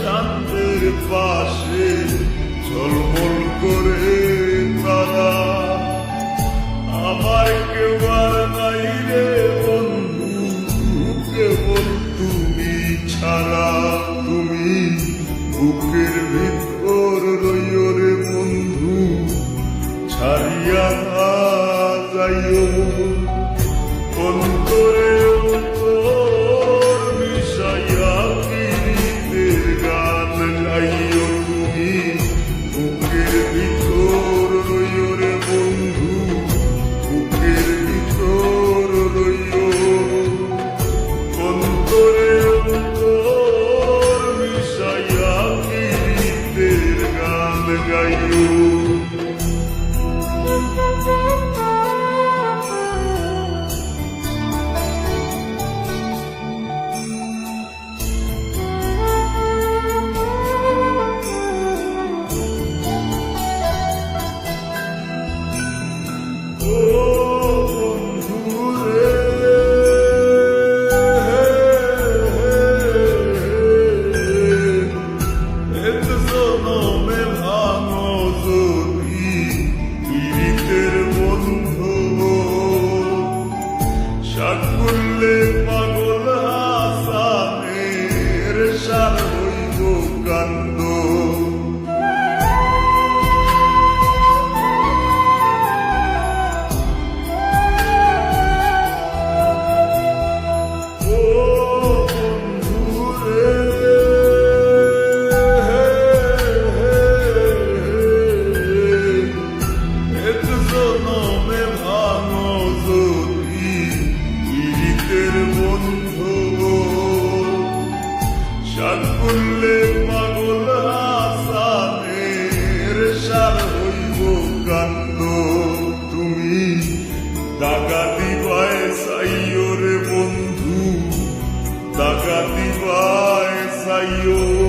চাঁদের পাশে ঝলমল করে তারা। আমার কেউ Ayuda, ayuda. সার করলে পাগল আসানের সার হইব কান্দ। তুমি টাকা দিবায় সাইও রে বন্ধু টাকা দিবায় সাইও